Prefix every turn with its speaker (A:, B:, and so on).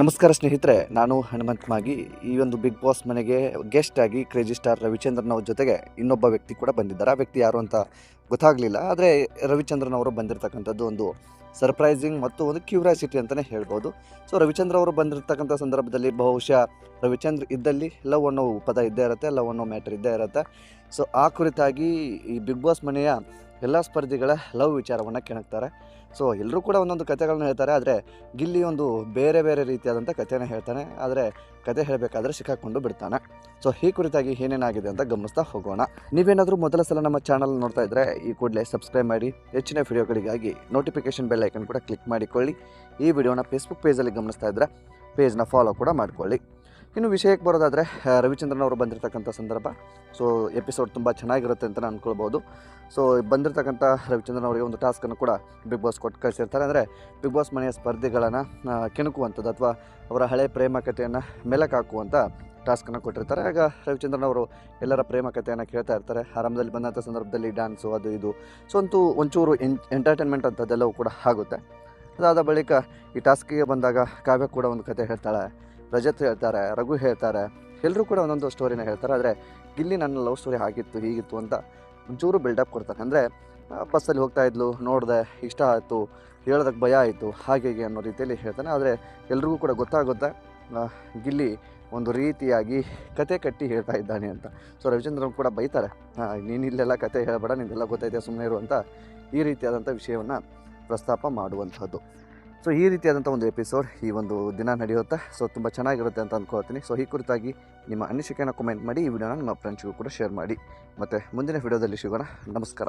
A: ನಮಸ್ಕಾರ ಸ್ನೇಹಿತರೆ, ನಾನು ಹನುಮಂತ್ ಮಾಗಿ ಈ ಒಂದು ಬಿಗ್ ಬಾಸ್ ಮನೆಗೆ ಗೆಸ್ಟ್ ಆಗಿ ಕ್ರೇಜಿ ಸ್ಟಾರ್ ರವಿಚಂದ್ರನ್ ಅವ್ರ ಜೊತೆಗೆ ಇನ್ನೊಬ್ಬ ವ್ಯಕ್ತಿ ಕೂಡ ಬಂದಿದ್ದಾರೆ. ಆ ವ್ಯಕ್ತಿ ಯಾರು ಅಂತ ಗೊತ್ತಾಗಲಿಲ್ಲ. ಆದರೆ ರವಿಚಂದ್ರನ್ ಅವರು ಬಂದಿರತಕ್ಕಂಥದ್ದು ಒಂದು ಸರ್ಪ್ರೈಸಿಂಗ್ ಮತ್ತು ಒಂದು ಕ್ಯೂರಿಯಾಸಿಟಿ ಅಂತಲೇ ಹೇಳ್ಬೋದು. ಸೊ, ರವಿಚಂದ್ರ ಅವರು ಬಂದಿರತಕ್ಕಂಥ ಸಂದರ್ಭದಲ್ಲಿ ಬಹುಶಃ ರವಿಚಂದ್ರ ಇದ್ದಲ್ಲಿ ಲವ್ ಅನ್ನೋ ಪದ ಇದ್ದೇ ಇರುತ್ತೆ, ಲವ್ ಅನ್ನೋ ಮ್ಯಾಟ್ರ್ ಇದ್ದೇ ಇರುತ್ತೆ. ಸೊ, ಆ ಕುರಿತಾಗಿ ಈ ಬಿಗ್ ಬಾಸ್ ಮನೆಯ ಎಲ್ಲ ಸ್ಪರ್ಧಿಗಳ ಲವ್ ವಿಚಾರವನ್ನು ಕೆಣಕ್ತಾರೆ. ಸೊ ಎಲ್ಲರೂ ಕೂಡ ಒಂದೊಂದು ಕಥೆಗಳನ್ನ ಹೇಳ್ತಾರೆ. ಆದರೆ ಗಿಲ್ಲಿ ಒಂದು ಬೇರೆ ಬೇರೆ ರೀತಿಯಾದಂಥ ಕಥೆನ ಹೇಳ್ತಾನೆ. ಆದರೆ ಕತೆ ಹೇಳಬೇಕಾದ್ರೆ ಸಿಕ್ಕಾಕೊಂಡು ಬಿಡ್ತಾನೆ. ಸೊ ಈ ಕುರಿತಾಗಿ ಏನೇನಾಗಿದೆ ಅಂತ ಗಮನಿಸ್ತಾ ಹೋಗೋಣ. ನೀವೇನಾದರೂ ಮೊದಲ ಸಲ ನಮ್ಮ ಚಾನಲ್ ನೋಡ್ತಾ ಇದ್ರೆ, ಈ ಕೂಡಲೇ ಸಬ್ಸ್ಕ್ರೈಬ್ ಮಾಡಿ, ಹೆಚ್ಚಿನ ವಿಡಿಯೋಗಳಿಗಾಗಿ ನೋಟಿಫಿಕೇಶನ್ ಬೆಲ್ ಐಕನ್ ಕೂಡ ಕ್ಲಿಕ್ ಮಾಡಿಕೊಳ್ಳಿ. ಈ ವಿಡಿಯೋನ ಫೇಸ್ಬುಕ್ ಪೇಜಲ್ಲಿ ಗಮನಿಸ್ತಾ ಇದ್ದರೆ ಪೇಜ್ನ ಫಾಲೋ ಕೂಡ ಮಾಡಿಕೊಳ್ಳಿ. ಇನ್ನು ವಿಷಯಕ್ಕೆ ಬರೋದಾದರೆ ರವಿಚಂದ್ರನ್ ಅವರು ಬಂದಿರತಕ್ಕಂಥ ಸಂದರ್ಭ. ಸೊ ಎಪಿಸೋಡ್ ತುಂಬ ಚೆನ್ನಾಗಿರುತ್ತೆ ಅಂತ ಅಂದ್ಕೊಳ್ಬೋದು ಸೊ ಬಂದಿರತಕ್ಕಂಥ ರವಿಚಂದ್ರನ್ ಅವರಿಗೆ ಒಂದು ಟಾಸ್ಕನ್ನು ಕೂಡ ಬಿಗ್ ಬಾಸ್ ಕೊಟ್ಟು ಕಳಿಸಿರ್ತಾರೆ. ಅಂದರೆ ಬಿಗ್ ಬಾಸ್ ಮನೆಯ ಸ್ಪರ್ಧೆಗಳನ್ನು ಕೆಣಕುವಂಥದ್ದು ಅಥವಾ ಅವರ ಹಳೆ ಪ್ರೇಮ ಕಥೆಯನ್ನು ಮೆಲಕ್ಕೆ ಹಾಕುವಂಥ ಟಾಸ್ಕನ್ನು ಕೊಟ್ಟಿರ್ತಾರೆ. ಆಗ ರವಿಚಂದ್ರನ್ ಅವರು ಎಲ್ಲರ ಪ್ರೇಮ ಕಥೆಯನ್ನು ಕೇಳ್ತಾ ಇರ್ತಾರೆ. ಆರಂಭದಲ್ಲಿ ಬಂದಂಥ ಸಂದರ್ಭದಲ್ಲಿ ಡ್ಯಾನ್ಸು ಅದು ಇದು. ಸೊ ಅಂತೂ ಒಂಚೂರು ಎನ್ ಎಂಟರ್ಟೈನ್ಮೆಂಟ್ ಅಂಥದ್ದೆಲ್ಲವೂ ಕೂಡ ಆಗುತ್ತೆ. ಅದಾದ ಬಳಿಕ ಈ ಟಾಸ್ಕಿಗೆ ಬಂದಾಗ ಕಾವ್ಯ ಕೂಡ ಒಂದು ಕತೆ ಹೇಳ್ತಾಳೆ. ರಜತ್ ಹೇಳ್ತಾರೆ, ರಘು ಹೇಳ್ತಾರೆ ಎಲ್ಲರೂ ಕೂಡ ಒಂದೊಂದು ಸ್ಟೋರಿನ ಹೇಳ್ತಾರೆ, ಆದರೆ ಗಿಲ್ಲಿ ನನ್ನ ಲವ್ ಸ್ಟೋರಿ ಆಗಿತ್ತು, ಹೀಗಿತ್ತು ಅಂತ ಒಂಚೂರು ಬಿಲ್ಡಪ್ ಕೊಡ್ತಾರೆ. ಅಂದರೆ ಬಸ್ಸಲ್ಲಿ ಹೋಗ್ತಾ ಇದ್ಲು, ನೋಡಿದೆ, ಇಷ್ಟ ಆಯಿತು, ಹೇಳೋದಕ್ಕೆ ಭಯ ಆಯಿತು, ಹಾಗೆ ಹೀಗೆ ಅನ್ನೋ ರೀತಿಯಲ್ಲಿ ಹೇಳ್ತಾನೆ. ಆದರೆ ಎಲ್ರಿಗೂ ಕೂಡ ಗೊತ್ತಾಗುತ್ತೆ ಗಿಲ್ಲಿ ಒಂದು ರೀತಿಯಾಗಿ ಕತೆ ಕಟ್ಟಿ ಹೇಳ್ತಾ ಇದ್ದಾನೆ ಅಂತ. ಸೊ ರವಿಚಂದ್ರನ್ ಕೂಡ ಬೈತಾರೆ ನೀನು ಇಲ್ಲೆಲ್ಲ ಕತೆ ಹೇಳಬೇಡ, ನಿಂದೆಲ್ಲ ಗೊತ್ತೈತೆ ಸುಮ್ಮನೆ ಇರುವಂಥ ಈ ರೀತಿಯಾದಂಥ ವಿಷಯವನ್ನು ಪ್ರಸ್ತಾಪ ಮಾಡುವಂಥದ್ದು. ಸೊ ಈ ರೀತಿಯಾದಂಥ ಒಂದು ಎಪಿಸೋಡ್ ಈ ಒಂದು ದಿನ ನಡೆಯುತ್ತೆ ಸೊ ತುಂಬ ಚೆನ್ನಾಗಿರುತ್ತೆ ಅಂತ ಅಂದ್ಕೊಳ್ತೀನಿ ಸೊ ಈ ಕುರಿತಾಗಿ ನಿಮ್ಮ ಅನಿಸಿಕೆಯನ್ನು ಕಮೆಂಟ್ ಮಾಡಿ, ಈ ವಿಡಿಯೋನ ನಿಮ್ಮ ಫ್ರೆಂಡ್ಸ್ಗೂ ಕೂಡ ಶೇರ್ ಮಾಡಿ. ಮತ್ತು ಮುಂದಿನ ವಿಡಿಯೋದಲ್ಲಿ ಸಿಗೋಣ. ನಮಸ್ಕಾರ.